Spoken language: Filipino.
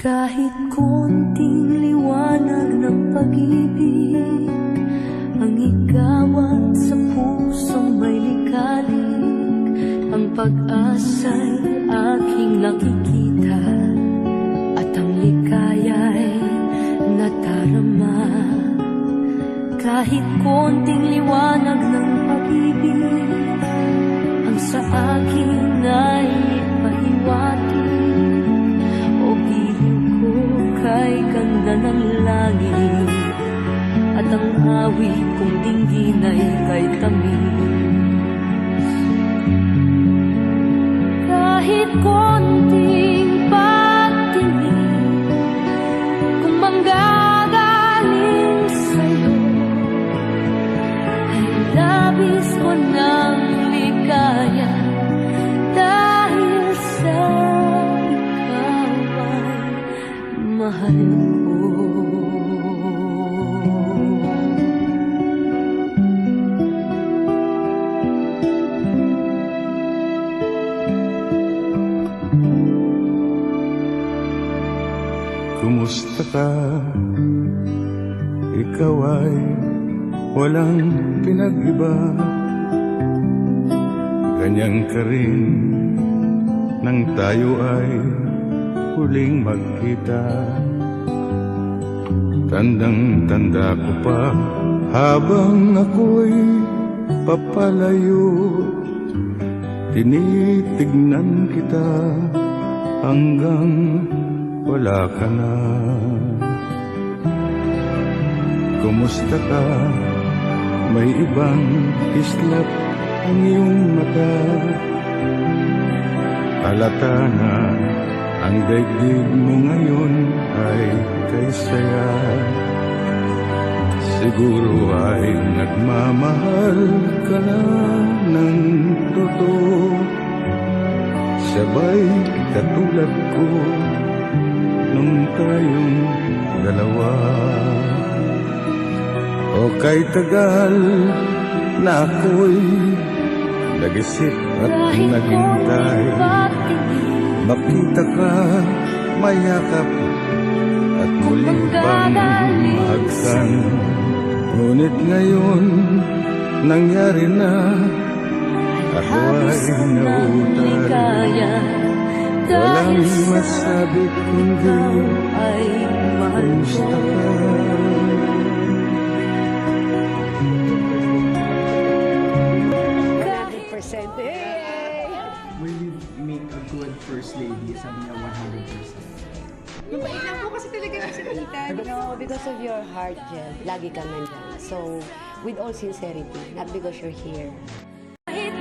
Kahit konting liwanag ng pag-ibig Ang ikawan sa pusong may likalig Ang pag-asa'y aking nakikita At ang likaya'y natarama. Kahit konting liwanag ng pag-ibig Ang sa akin ay ng langit. At ang awit kong dinggin ay kay tamis. Kahit konting Kumusta ka? Ikaw ay walang pinag-iba. Ganyan ka rin nang tayo ay huling magkita. Tandang-tanda ko pa habang ako'y papalayo Tinitignan kita hanggang wala ka na. Kumusta ka? May ibang kislap ang iyong mata. Halata na ang daigdig mo ngayon ay kay saya Siguro ay nagmamahal ka na ng totoo. Sabay katulad ko nung tayong dalawa. O kay tagal na ako'y nag-isip at naghintay. Makita ka, mayakap At muli bang mahagkan Ngunit ngayon, nangyari na Ako ay ligaya Walang masabi kundi ay Kumusta ka? Will you make a good first lady? Sabi niya 100%. Mabait lang po kasi talaga siya sa tita. No, because of your heart, Jel. Lagi kang nandyan. So, with all sincerity, not because you're here. Kahit